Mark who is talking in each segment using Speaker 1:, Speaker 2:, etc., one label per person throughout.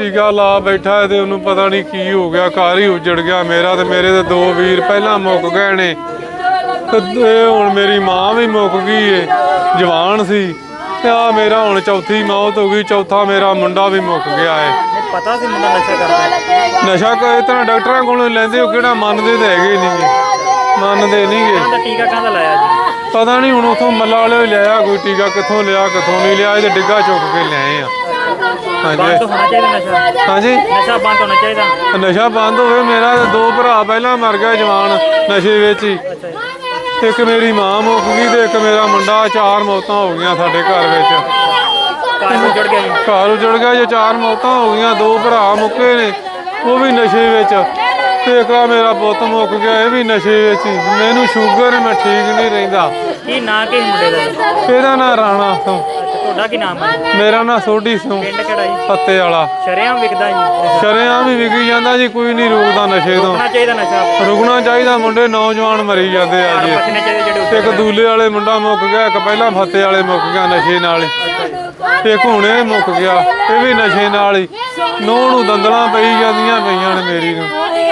Speaker 1: ਟੀਕਾ ਲਾ ਬੈਠਾ ਤੇ ਉਹਨੂੰ ਪਤਾ ਨਹੀਂ ਕੀ ਹੋ ਗਿਆ ਘਰ ਹੀ ਉਜੜ ਗਿਆ ਮੇਰਾ ਤੇ ਮੇਰੇ ਤੇ ਦੋ ਵੀਰ ਪਹਿਲਾਂ ਮੁੱਕ ਗਏ ਨੇ। ਤੇ ਹੁਣ ਮੇਰੀ ਮਾਂ ਵੀ ਮੁੱਕ ਗਈ ਏ ਜਵਾਨ ਸੀ। ਤੇ ਆ ਮੇਰਾ ਹੁਣ ਚੌਥੀ ਮੌਤ ਹੋ ਗਈ ਚੌਥਾ ਮੇਰਾ ਮੁੰਡਾ ਵੀ ਮੁੱਕ ਗਿਆ ਏ।
Speaker 2: ਨਹੀਂ ਪਤਾ ਸੀ ਮੁੰਡਾ ਨਸ਼ਾ ਕਰਦਾ ਹੈ।
Speaker 1: ਨਸ਼ਾ ਕੋਈ ਤਰ੍ਹਾਂ ਡਾਕਟਰਾਂ ਕੋਲੋਂ ਲੈਂਦੇ ਉਹ ਕਿਹੜਾ ਮੰਨਦੇ ਤੇ ਹੈਗੇ ਨਹੀਂਗੇ ਮੰਨਦੇ ਨਹੀਂਗੇ
Speaker 2: ਟੀਕਾ ਕਾਹਦਾ ਲਾਇਆ ਜੀ?
Speaker 1: ਪਤਾ ਨਹੀਂ ਹੁਣ ਉਥੋਂ ਮੱਲਾ ਵਾਲੇ ਲਿਆ ਕੋਈ ਟੀਕਾ ਕਿੱਥੋਂ ਲਿਆ ਕਿੱਥੋਂ ਨਹੀਂ ਲਿਆ ਇਹ ਤੇ ਡਿੱਗਾ ਚੁੱਕ ਕੇ ਲਿਆਏ ਆ।
Speaker 2: ਬੰਦ
Speaker 1: ਹਾਂਜੀ
Speaker 2: ਹੋਣਾ ਚਾਹੀਦਾ ਨਸ਼ਾ।
Speaker 1: ਹਾਂਜੀ।
Speaker 2: ਨਸ਼ਾ ਬੰਦ ਹੋਣਾ ਚਾਹੀਦਾ।
Speaker 1: ਨਸ਼ਾ ਬੰਦ ਹੋਵੇ ਮੇਰਾ ਤੇ ਦੋ ਭਰਾ ਪਹਿਲਾਂ ਮਰ ਗਿਆ ਜਵਾਨ ਨਸ਼ੇ ਵਿੱਚ ਹੀ। ਇੱਕ ਮੇਰੀ ਮਾਂ ਮੁੱਕ ਗਈ ਤੇ ਇੱਕ ਮੇਰਾ ਮੁੰਡਾ ਚਾਰ ਮੌਤਾਂ ਹੋ ਗਈਆਂ ਸਾਡੇ ਘਰ ਵਿੱਚ।
Speaker 2: ਘਰ ਨੂੰ ਜੁੜ ਗਿਆ ਜੀ।
Speaker 1: ਘਰ ਉਜੜ ਗਿਆ ਜੇ ਚਾਰ ਮੌਤਾਂ ਹੋ ਗਈਆਂ ਦੋ ਭਰਾ ਮੁੱਕੇ ਨੇ ਉਹ ਵੀ ਨਸ਼ੇ ਵਿੱਚ। ਤੇ ਇੱਕ ਆਹ ਮੇਰਾ ਪੁੱਤ ਮੁੱਕ ਗਿਆ ਇਹ ਵੀ ਨਸ਼ੇ ਵਿੱਚ ਹੀ। ਮੈਨੂੰ ਸ਼ੂਗਰ ਹੈ, ਮੈਂ ਠੀਕ ਨਹੀਂ ਰਹਿੰਦਾ।
Speaker 2: ਕੀ ਨਾਂ ਕੀ ਮੁੰਡੇ ਦਾ?
Speaker 1: ਇਹਦਾ ਨਾਂ ਰਾਣਾ ਸਿੰਘ
Speaker 2: ਤੁਹਾਡਾ ਕੀ ਨਾਮ ਹੈ
Speaker 1: ਮੇਰਾ ਨਾਂ ਸੋਢੀ ਸਿੰਘ।
Speaker 2: ਪਿੰਡ ਕਿਹੜਾ ਜੀ?
Speaker 1: ਪੱਤੇ ਵਾਲਾ।
Speaker 2: ਸ਼ਰਿਆਮ ਵਿਕਦਾ ਜੀ?
Speaker 1: ਸ਼ਰੇਆਮ ਵੀ ਵਿਕੀ ਜਾਂਦਾ ਜੀ ਕੋਈ ਨਹੀਂ ਰੁਕਦਾ ਨਸ਼ੇ ਤੋਂ।
Speaker 2: ਹੋਣਾ ਚਾਹੀਦਾ ਨਸ਼ਾ
Speaker 1: ਰੁਕਣਾ ਚਾਹੀਦਾ ਮੁੰਡੇ ਨੌਜਵਾਨ ਮਰੀ ਜਾਂਦੇ ਆ ਜੀ। ਇੱਕ ਦੂਲੇ ਵਾਲੇ ਮੁੰਡਾ ਮੁੱਕ ਗਿਆ ਇੱਕ ਪਹਿਲਾਂ ਫੱਤੇ ਵਾਲੇ ਮੁੱਕ ਗਿਆ ਨਸ਼ੇ ਨਾਲ ਹੀ। ਇੱਕ ਹੁਣ ਇਹ ਮੁੱਕ ਗਿਆ ਇਹ ਵੀ ਨਸ਼ੇ ਨਾਲ ਹੀ। ਨੂੰਹ ਨੂੰ ਦੰਦਲਾਂ ਪਈ ਜਾਂਦੀਆਂ ਪਈਆਂ ਨੇ ਮੇਰੀ ਨੂੰ।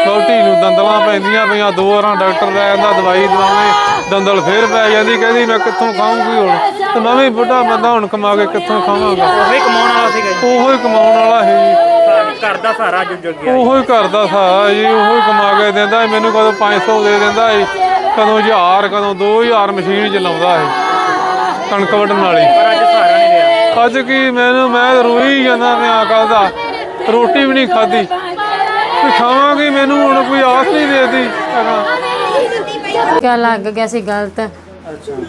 Speaker 1: ਵਹੁਟੀ ਨੂੰ ਦੰਦਲਾਂ ਪੈਂਦੀਆਂ ਪਈਆਂ ਦੋ ਵਾਰਾਂ ਡਾਕਟਰ ਲੈ ਜਾਂਦਾ ਦਵਾਈ ਦਵਾਉਣੇ ਦੰਦਲ ਫੇਰ ਪੈ ਜਾਂਦੀ ਕਹਿੰਦੀ ਮੈਂ ਕਿੱਥੋਂ ਖਾਊਂਗੀ ਹੁਣ? ਤੇ ਮੈਂ ਵੀ ਬੁੱਢਾ ਬੰਦਾ ਹੁਣ ਕਮਾ ਕੇ ਕਿੱਥੋਂ ਖਾਵਾਂਗਾ?
Speaker 2: ਉਹੀ ਕਮਾਉਣ ਵਾਲਾ ਸੀਗਾ ਜੀ।
Speaker 1: ਉਹੋ ਹੀ ਕਮਾਉਣ ਵਾਲਾ ਹੈ ਜੀ
Speaker 2: ਘਰ ਦਾ ਸਹਾਰਾ ਜੁੜ ਜੁੜ ਗਿਆ
Speaker 1: ਉਹੋ ਹੀ ਘਰ ਦਾ ਸਹਾਰਾ ਜੀ ਉਹੋ ਹੀ ਕਮਾ ਕੇ ਦਿੰਦਾ ਸੀ। ਮੈਨੂੰ ਕਦੋਂ 500 ਦੇ ਦਿੰਦਾ ਸੀ ਕਦੋਂ 1000 ਕਦੋਂ 2000 ਮਸ਼ੀਨ ਚਲਾਉਂਦਾ ਸੀ ਕਣਕ ਵੱਢਣ ਵਾਲੀ।
Speaker 2: ਪਰ ਅੱਜ ਸਹਾਰਾ ਨਹੀਂ ਰਿਹਾ।
Speaker 1: ਅੱਜ ਕੀ ਮੈਨੂੰ ਮੈਂ ਰੋਈ ਜਾਂਦਾ ਪਿਆ ਕੱਲ ਦਾ। ਰੋਟੀ ਵੀ ਨਹੀਂ ਖਾਧੀ। ਤੇ ਖਾਵਾਂਗੀ ਮੈਨੂੰ ਹੁਣ ਕੋਈ ਆਸ ਨਹੀਂ ਦੇਦੀ।
Speaker 3: ਕਿਆ ਲੱਗ ਗਿਆ ਸੀ ਗਲਤ?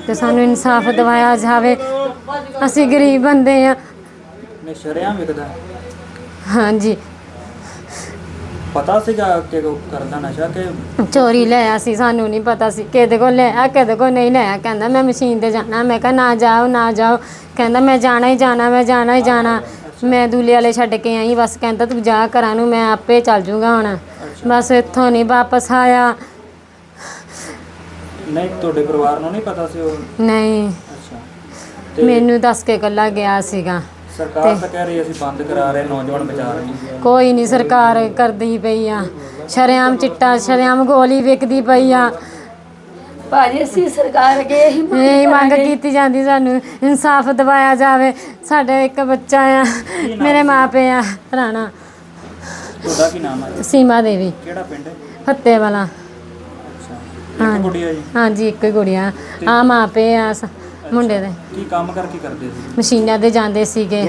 Speaker 3: ਤੇ ਸਾਨੂੰ ਇਨਸਾਫ ਦਿਵਾਇਆ ਜਾਵੇ। ਅਸੀਂ ਗਰੀਬ ਬੰਦੇ ਆ
Speaker 2: ਸ਼ਰਿਆਮ ਵਿਕਦਾ।
Speaker 3: ਹਾਂਜੀ।
Speaker 2: ਪਤਾ ਸੀਗਾ ਕਿ ਉਹ ਕਰਦਾ ਨਸ਼ਾ ਕਿ
Speaker 3: ਚੋਰੀ ਲਿਆ ਸੀ ਸਾਨੂੰ ਨਹੀਂ ਪਤਾ ਸੀ। ਕਿਹਦੇ ਕੋਲ ਲਿਆ ਕਿਹਦੇ ਕੋਲ ਨਹੀਂ ਲਿਆ ਕਹਿੰਦਾ ਮੈਂ ਮਸ਼ੀਨ ਤੇ ਜਾਣਾ। ਮੈਂ ਕਿਹਾ ਨਾ ਜਾਓ ਨਾ ਜਾਓ। ਕਹਿੰਦਾ ਮੈਂ ਜਾਣਾ ਹੀ ਜਾਣਾ ਮੈਂ ਜਾਣਾ ਹੀ ਜਾਣਾ। ਮੈਂ ਦੂਲੇ ਵਾਲੇ ਛੱਡ ਕੇ ਆਈ ਬਸ। ਕਹਿੰਦਾ ਤੂੰ ਜਾ ਘਰਾਂ ਨੂੰ ਮੈਂ ਆਪੇ ਚੱਲ ਜੂਗਾ ਹੁਣ। ਬਸ ਇੱਥੋਂ ਨਹੀਂ ਵਾਪਸ ਆਇਆ।
Speaker 2: ਨਹੀਂ ਤੁਹਾਡੇ ਪਰਿਵਾਰ ਨੂੰ ਨਹੀਂ ਪਤਾ ਸੀ ਉਹ?
Speaker 3: ਨਹੀਂ।
Speaker 2: ਅੱਛਾ।
Speaker 3: ਮੈਨੂੰ ਦੱਸ ਕੇ ਕੱਲਾ ਗਿਆ ਸੀਗਾ।
Speaker 2: ਸਰਕਾਰ ਤਾਂ ਕਹਿ ਰਹੀ ਅਸੀਂ ਬੰਦ ਕਰਾ ਰਹੇ ਨੌਜਵਾਨ ਬਚਾ ਰਹੇ ਹਾਂ
Speaker 3: ਕੋਈ ਨਹੀਂ ਸਰਕਾਰ ਕਰਦੀ ਪਈ ਆ। ਸ਼ਰੇਆਮ ਚਿੱਟਾ ਸ਼ਰੇਆਮ ਗੋਲੀ ਵਿਕਦੀ ਪਈ ਆ।
Speaker 4: ਭਾਜੀ ਅਸੀਂ ਸਰਕਾਰ ਅੱਗੇ ਇਹੀ ਮੰਗ
Speaker 3: ਇਹ ਮੰਗ ਕੀਤੀ ਜਾਂਦੀ ਸਾਨੂੰ ਇਨਸਾਫ ਦਿਵਾਇਆ ਜਾਵੇ। ਸਾਡੇ ਇੱਕ ਬੱਚਾ ਆ ਮੇਰੇ ਮਾਪੇ ਆ ਰਾਣਾ।
Speaker 2: ਤੁਹਾਡਾ ਕੀ ਨਾਮ ਹੈ
Speaker 3: ਸੀਮਾ ਦੇਵੀ।
Speaker 2: ਕਿਹੜਾ ਪਿੰਡ ਹੈ?
Speaker 3: ਫੱਤੇ ਵਾਲਾ
Speaker 2: ਇੱਕ ਜੀ?
Speaker 3: ਹਾਂਜੀ ਇੱਕ ਹੀ ਗੁੜੀਆ। ਆ ਮਾਪੇ ਆ ਸ- ਮੁੰਡੇ ਦੇ।
Speaker 2: ਕੀ ਕੰਮ ਕਰ ਕੀ ਕਰਦੇ ਸੀ?
Speaker 3: ਮਸ਼ੀਨਾਂ ਤੇ ਜਾਂਦੇ ਸੀਗੇ।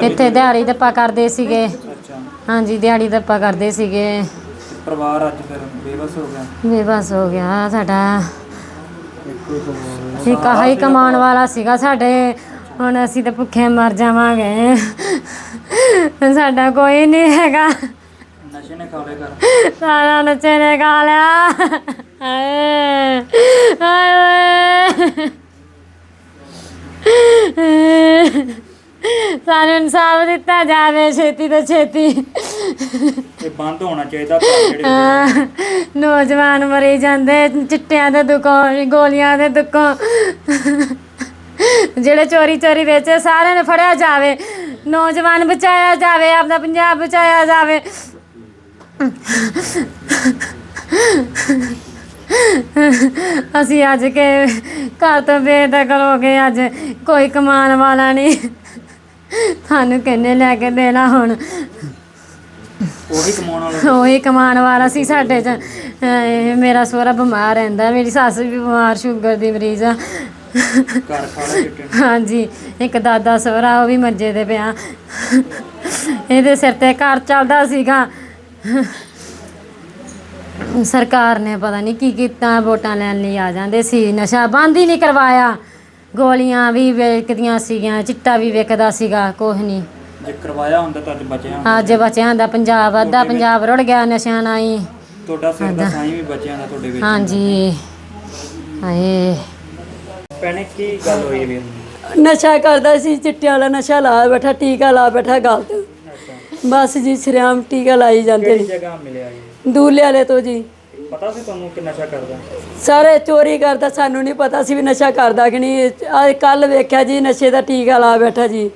Speaker 3: ਇੱਥੇ ਦਿਹਾੜੀ ਦੱਪਾ ਕਰਦੇ ਸੀਗੇ।
Speaker 2: ਅੱਛਾ।
Speaker 3: ਹਾਂਜੀ ਦਿਹਾੜੀ ਦੱਪਾ ਕਰਦੇ ਸੀਗੇ।
Speaker 2: ਤੇ ਪਰਿਵਾਰ ਅੱਜ ਫਿਰ ਬੇਬਸ ਹੋ ਗਿਆ?
Speaker 3: ਬੇਬਸ ਹੋ ਗਿਆ ਸਾਡਾ। ਇੱਕ ਆਹ ਹੀ ਕਮਾਉਣ ਵਾਲਾ ਸੀਗਾ ਸਾਡੇ। ਹੁਣ ਅਸੀਂ ਤਾਂ ਭੁੱਖੇ ਮਰ ਜਾਵਾਂਗੇ। ਸਾਡਾ ਕੋਈ ਨਹੀਂ ਹੈਗਾ।
Speaker 2: ਨਸ਼ੇ ਨੇ ਖਾ ਲਿਆ ਕਰ
Speaker 3: ਸਾਰਾ ਨੱਚੇ ਨੇ ਖਾ ਲਿਆ। ਹਾਏ ਹਾਏ ਸਾਨੂੰ ਇਨਸਾਫ ਦਿੱਤਾ ਜਾਵੇ ਛੇਤੀ ਤੋਂ ਛੇਤੀ।
Speaker 2: ਇਹ ਬੰਦ ਹੋਣਾ ਚਾਹੀਦਾ ਘਰ ਜਿਹੜੇ
Speaker 3: ਨੌਜਵਾਨ ਮਰੀ ਜਾਂਦੇ ਚਿੱਟਿਆਂ ਦੇ ਦੁੱਖੋਂ ਗੋਲੀਆਂ ਦੇ ਦੁੱਖੋਂ। ਜਿਹੜੇ ਚੋਰੀ ਚੋਰੀ ਵੇਚੇ ਸਾਰਿਆਂ ਨੂੰ ਫੜਿਆ ਜਾਵੇ। ਨੌਜਵਾਨ ਬਚਾਇਆ ਜਾਵੇ ਆਪਣਾ ਪੰਜਾਬ ਬਚਾਇਆ ਜਾਵੇ। ਅਸੀਂ ਅੱਜ ਕੇ ਘਰ ਤੋਂ ਬੇਦਖਲ ਹੋ ਗਏ ਅੱਜ ਕੋਈ ਕਮਾਉਣ ਵਾਲਾ ਨਹੀਂ। ਸਾਨੂੰ ਕਿੰਨੇ ਲੈ ਕੇ ਦੇਣਾ ਹੁਣ?
Speaker 2: ਉਹੀ ਕਮਾਉਣ ਵਾਲੇ
Speaker 3: ਉਹੀ ਕਮਾਉਣ ਵਾਲਾ ਸੀ ਸਾਡੇ ਚ। ਅਹ ਮੇਰਾ ਸਹੁਰਾ ਬਿਮਾਰ ਰਹਿੰਦਾ ਮੇਰੀ ਸੱਸ ਵੀ ਬਿਮਾਰ ਸ਼ੂਗਰ ਦੀ ਮਰੀਜ਼ ਆ।
Speaker 2: ਘਰ।
Speaker 3: ਹਾਂਜੀ ਇੱਕ ਦਾਦਾ ਸਹੁਰਾ ਉਹ ਵੀ ਮੰਜੇ ਤੇ ਪਿਆ। ਇਹਦੇ ਸਿਰ ਤੇ ਘਰ ਚੱਲਦਾ ਸੀਗਾ। ਸਰਕਾਰ ਨੇ ਪਤਾ ਨਹੀਂ ਕੀ ਕੀਤਾ ਵੋਟਾਂ ਲੈਣ ਲਈ ਆ ਜਾਂਦੇ ਸੀ ਨਸ਼ਾ ਬੰਦ ਹੀ ਨਹੀਂ ਕਰਵਾਇਆ। ਗੋਲੀਆਂ ਵੀ ਵੇਚਦੀਆਂ ਸੀਗੀਆਂ ਚਿੱਟਾ ਵੀ ਵਿਕਦਾ ਸੀਗਾ ਕੁਛ ਨਹੀਂ।
Speaker 2: ਜੇ ਕਰਵਾਇਆ ਹੁੰਦਾ ਤਾਂ ਅੱਜ ਬਚਿਆ ਹੁੰਦਾ।
Speaker 3: ਅੱਜ ਬੱਚਿਆਂ ਦਾ ਪੰਜਾਬ ਅੱਧਾ ਪੰਜਾਬ ਰੁੜ ਗਿਆ ਨਸ਼ਿਆਂ ਨਾਲ ਹੀ।
Speaker 2: ਤੁਹਾਡਾ ਸਿਰ ਦਾ ਸਾਈਂ ਵੀ ਬਚਿਆ ਦਾ ਤੁਹਾਡੇ ਵਿੱਚ।
Speaker 3: ਹਾਂਜੀ। ਹਾਏ।
Speaker 2: ਭੈਣੇ ਕੀ ਗੱਲ ਹੋਈ ਵੀਰ
Speaker 4: ਨਸ਼ਾ ਕਰਦਾ ਸੀ ਚਿੱਟੇ ਵਾਲਾ ਨਸ਼ਾ ਲਾ ਬੈਠਾ ਟੀਕਾ ਲਾ ਬੈਠਾ ਗਲਤ। ਬਸ ਜੀ ਸ਼ਰਿਆਮ ਟੀਕਾ ਲਾਈ ਜਾਂਦੇ
Speaker 2: ਕਿਹੜੀ
Speaker 4: ਨੇ।
Speaker 2: ਜਗ੍ਹਾ ਮਿਲਿਆ ਜੀ?
Speaker 4: ਦੂਲੇ ਵਾਲੇ ਤੋਂ ਜੀ।
Speaker 2: ਪਤਾ ਸੀ ਤੁਹਾਨੂੰ ਕਿ ਨਸ਼ਾ ਕਰਦਾ?
Speaker 4: ਸਾਰੇ ਚੋਰੀ ਕਰਦਾ ਸਾਨੂੰ ਨਹੀਂ ਪਤਾ ਸੀ ਵੀ ਨਸ਼ਾ ਕਰਦਾ ਕਿ ਨਹੀਂ। ਆ ਕੱਲ ਵੇਖਿਆ ਜੀ ਨਸ਼ੇ ਦਾ ਟੀਕਾ ਲਾ ਬੈਠਾ ਜੀ।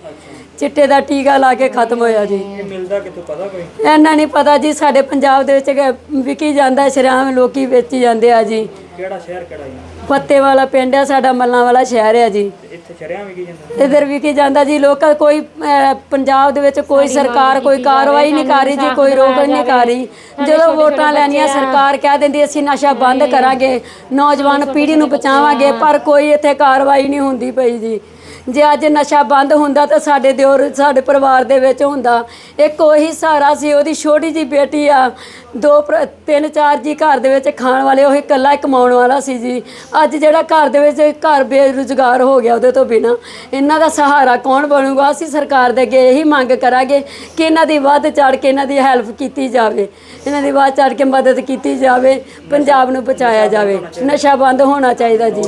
Speaker 4: ਚਿੱਟੇ ਦਾ ਟੀਕਾ ਲਾ ਕੇ ਖਤਮ ਹੋਇਆ ਜੀ।
Speaker 2: ਇਹ ਮਿਲਦਾ ਕਿਤੋਂ ਪਤਾ ਕੋਈ?
Speaker 4: ਇਹਨਾਂ ਨਹੀਂ ਪਤਾ ਜੀ ਸਾਡੇ ਪੰਜਾਬ ਦੇ ਵਿੱਚ ਕਿ ਵਿਕੀ ਜਾਂਦਾ ਸ਼ਰਾਮ ਲੋਕੀ ਵੇਚੀ ਜਾਂਦੇ ਆ ਜੀ।
Speaker 2: ਕਿਹੜਾ ਸ਼ਹਿਰ ਕਿਹੜਾ ਜੀ?
Speaker 4: ਪੱਤੇ ਵਾਲਾ ਪਿੰਡ ਆ ਸਾਡਾ ਮੱਲਾਂ ਵਾਲਾ ਸ਼ਹਿਰ ਆ ਜੀ।
Speaker 2: ਇੱਥੇ ਸ਼ਰਿਆਂ ਵੀ ਕੀ ਜਾਂਦਾ
Speaker 4: ਇਧਰ ਵਿਕੀ ਜਾਂਦਾ ਜੀ ਲੋਕਾਂ ਕੋਈ ਅਹ, ਪੰਜਾਬ ਦੇ ਵਿੱਚ ਕੋਈ ਸਰਕਾਰ ਕੋਈ ਕਾਰਵਾਈ ਨਹੀਂ ਕਰ ਰਹੀ ਜੀ ਕੋਈ ਰੋਕ ਨਹੀਂ ਕਰ ਰਹੀ। ਜਦੋਂ ਵੋਟਾਂ ਲੈਣੀਆਂ ਸਰਕਾਰ ਕਹਿ ਦਿੰਦੀ ਅਸੀਂ ਨਸ਼ਾ ਬੰਦ ਕਰਾਂਗੇ ਨੌਜਵਾਨ ਪੀੜ੍ਹੀ ਨੂੰ ਬਚਾਵਾਂਗੇ ਪਰ ਕੋਈ ਇੱਥੇ ਕਾਰਵਾਈ ਨਹੀਂ ਹੁੰਦੀ ਪਈ ਜੀ। ਜੇ ਅੱਜ ਨਸ਼ਾ ਬੰਦ ਹੁੰਦਾ ਤਾਂ ਸਾਡੇ ਦਿਓਰ ਸਾਡੇ ਪਰਿਵਾਰ ਦੇ ਵਿੱਚ ਹੁੰਦਾ। ਇੱਕ ਉਹੀ ਸਹਾਰਾ ਸੀ, ਉਹਦੀ ਛੋਟੀ ਜੀ ਬੇਟੀ ਆ। ਦੋ ਭਰਾ- ਤਿੰਨ ਚਾਰ ਜੀ ਘਰ ਦੇ ਵਿੱਚ ਖਾਣ ਵਾਲੇ, ਉਹ ਇਕੱਲਾ ਹੀ ਕਮਾਉਣ ਵਾਲਾ ਸੀ ਜੀ। ਅੱਜ ਜਿਹੜਾ ਘਰ ਦੇ ਵਿੱਚ ਘਰ ਬੇਰੁਜ਼ਗਾਰ ਹੋ ਗਿਆ ਉਹਦੇ ਤੋਂ ਬਿਨਾ, ਇਹਨਾਂ ਦਾ ਸਹਾਰਾ ਕੌਣ ਬਣੂਗਾ? ਅਸੀਂ ਸਰਕਾਰ ਦੇ ਅੱਗੇ ਇਹੀ ਮੰਗ ਕਰਾਂਗੇ ਕਿ ਇਹਨਾਂ ਦੀ ਵੱਧ ਚੜ ਕੇ ਇਹਨਾਂ ਦੀ ਹੈਲਪ ਕੀਤੀ ਜਾਵੇ। ਇਹਨਾਂ ਦੀ ਵੱਧ ਚੜ ਕੇ ਮਦਦ ਕੀਤੀ ਜਾਵੇ, ਪੰਜਾਬ ਨੂੰ ਬਚਾਇਆ ਜਾਵੇ। ਨਸ਼ਾ ਬੰਦ ਹੋਣਾ ਚਾਹੀਦਾ ਜੀ।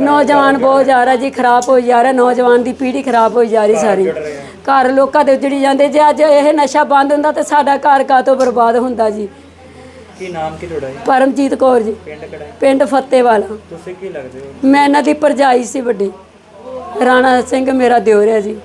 Speaker 4: ਨੌਜਵਾਨ ਬਹੁਤ ਜ਼ਿਆਦਾ ਜੀ, ਖਰਾਬ ਹੋਈ ਜਾ ਰਿਹਾ। ਨੌਜਵਾਨ ਦੀ ਪੀੜ੍ਹੀ ਖਰਾਬ ਹੋਈ ਜਾ ਰਹੀ ਸਾਰੀ। ਘਰ ਲੋਕਾਂ ਦੇ ਉਜੜੀ ਜਾਂਦੇ। ਜੇ ਅੱਜ ਇਹ ਨਸ਼ਾ ਬੰਦ ਹੁੰਦਾ ਤਾਂ ਸਾਡਾ ਘਰ ਕਾਤੋਂ ਬਰਬਾਦ ਹੁੰਦਾ ਜੀ?
Speaker 2: ਕੀ ਨਾਮ ਕੀ ਤੁਹਾਡਾ ਜੀ?
Speaker 4: ਪਰਮਜੀਤ ਕੌਰ ਜੀ।
Speaker 2: ਪਿੰਡ ਕਿਹੜਾ ਹੈ?
Speaker 4: ਪਿੰਡ ਫੱਤੇਵਾਲਾ।
Speaker 2: ਤੁਸੀਂ ਕੀ ਲੱਗਦੇ ਹੋ?
Speaker 4: ਮੈਂ ਇਹਨਾਂ ਦੀ ਭਰਜਾਈ ਸੀ ਵੱਡੀ। ਰਾਣਾ ਸਿੰਘ ਮੇਰਾ ਦਿਓਰ ਹੈ ਜੀ।